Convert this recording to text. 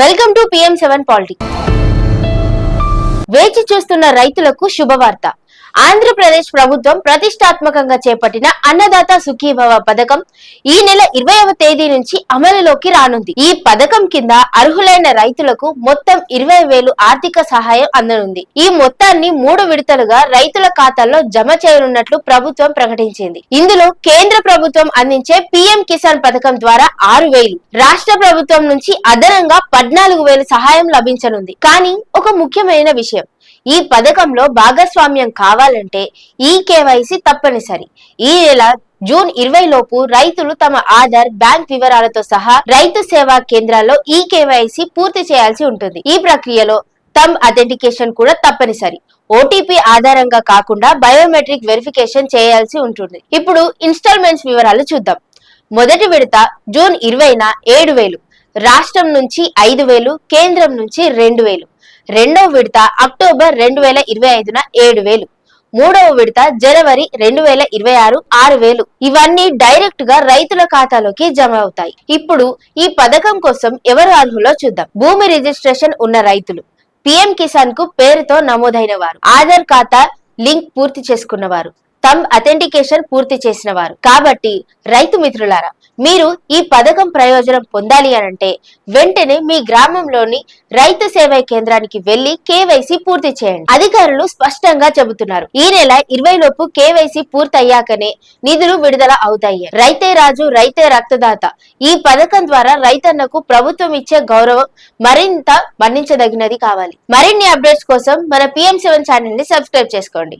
Welcome to PM seven politics. వేచి చూస్తున్న రైతులకు శుభవార్త. ఆంధ్రప్రదేశ్ ప్రభుత్వం ప్రతిష్టాత్మకంగా చేపట్టిన అన్నదాత సుఖీభవ పథకం ఈ నెల ఇరవైవ తేదీ నుంచి అమలులోకి రానుంది. ఈ పథకం కింద అర్హులైన రైతులకు మొత్తం ఇరవై వేలు ఆర్థిక సహాయం అందనుంది. ఈ మొత్తాన్ని మూడు విడతలుగా రైతుల ఖాతాల్లో జమ చేయనున్నట్లు ప్రభుత్వం ప్రకటించింది. ఇందులో కేంద్ర ప్రభుత్వం అందించే పీఎం కిసాన్ పథకం ద్వారా ఆరు వేలు రాష్ట్ర ప్రభుత్వం నుంచి అదనంగా పద్నాలుగు వేలు సహాయం లభించనుంది. కానీ ఒక ముఖ్యమైన విషయం ఈ పథకంలో భాగస్వామ్యం కావాలంటే ఈ కేవైసీ తప్పనిసరి. ఈ నెల జూన్ ఇరవై లోపు రైతులు తమ ఆధార్ బ్యాంక్ వివరాలతో సహా రైతు సేవా కేంద్రాల్లో ఈ కేవైసీ పూర్తి చేయాల్సి ఉంటుంది. ఈ ప్రక్రియలో తమ్ అథెంటికేషన్ కూడా తప్పనిసరి. ఓటీపీ ఆధారంగా కాకుండా బయోమెట్రిక్ వెరిఫికేషన్ చేయాల్సి ఉంటుంది. ఇప్పుడు ఇన్స్టాల్మెంట్స్ వివరాలు చూద్దాం. మొదటి విడత జూన్ ఇరవైన ఏడు వేలు రాష్ట్రం నుంచి ఐదు వేలు కేంద్రం నుంచి రెండు వేలు. రెండవ విడత అక్టోబర్ రెండు వేల ఇరవై ఐదున ఏడు వేలు. మూడవ విడత జనవరి రెండు వేల ఇరవై ఆరు ఆరు వేలు. ఇవన్నీ డైరెక్ట్గా రైతుల ఖాతాలోకి జమ అవుతాయి. ఇప్పుడు ఈ పథకం కోసం ఎవరు అర్హులో చూద్దాం. భూమి రిజిస్ట్రేషన్ ఉన్న రైతులు. పిఎం కిసాన్కు పేరుతో నమోదైన వారు. ఆధార్ ఖాతా లింక్ పూర్తి చేసుకున్నవారు. తమ్ అథెంటికేషన్ పూర్తి చేసిన వారు. కాబట్టి రైతు మిత్రులారా మీరు ఈ పథకం ప్రయోజనం పొందాలి అనంటే వెంటనే మీ గ్రామంలోని రైతు సేవా కేంద్రానికి వెళ్ళి కేవైసీ పూర్తి చేయండి. అధికారులు స్పష్టంగా చెబుతున్నారు. ఈ నెల ఇరవై లోపు కేవైసీ పూర్తయ్యాకనే నిధులు విడుదల అవుతాయి. రైతే రాజు రైతే రక్తదాత. ఈ పథకం ద్వారా రైతన్నకు ప్రభుత్వం ఇచ్చే గౌరవం మరింత మన్నించదగినది కావాలి. మరిన్ని అప్డేట్స్ కోసం మన పిఎం సెవెన్ ఛానల్ని సబ్స్క్రైబ్ చేసుకోండి.